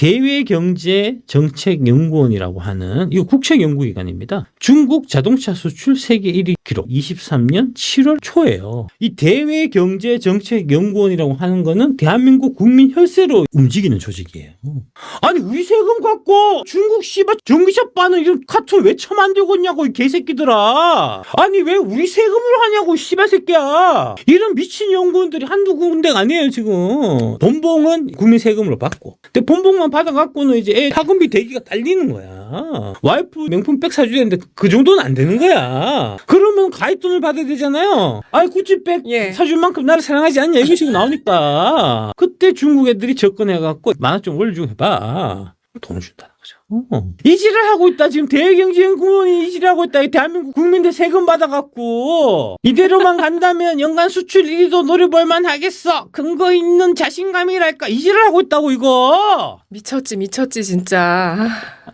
대외경제정책연구원이라고 하는 이거 국책연구기관입니다. 중국 자동차 수출 세계 1위 기록 23년 7월 초예요. 이 대외 경제 정책 연구원이라고 하는 거는 대한민국 국민 혈세로 움직이는 조직이에요. 아니 우리 세금 갖고 중국 씨발 전기차 빠는 이런 카툰 왜 처만들고 있냐고 이 개새끼들아. 아니 왜 우리 세금으로 하냐고 씨발 새끼야. 이런 미친 연구원들이 한두 군데가 아니에요 지금. 돈봉은 국민 세금으로 받고. 근데 본봉만 받아갖고는 이제 애 학원비 대기가 딸리는 거야. 와이프 명품 백 사주는데 그 정도는 안 되는 거야. 그러면 가입돈을 받아야 되잖아요. 아이 구찌 백 예. 사줄 만큼 나를 사랑하지 않냐 이런 식으로 나오니까 그때 중국 애들이 접근해갖고 만원 좀 올려주고 해봐. 돈을 준다는 거죠. 어. 이지를 하고 있다. 지금 대외경제연구원이 이지를 하고 있다. 이 대한민국 국민들 세금 받아갖고 이대로만 간다면 연간 수출 1위도 노려볼만 하겠어. 근거 있는 자신감이랄까 이지를 하고 있다고 이거. 미쳤지 미쳤지 진짜. 아,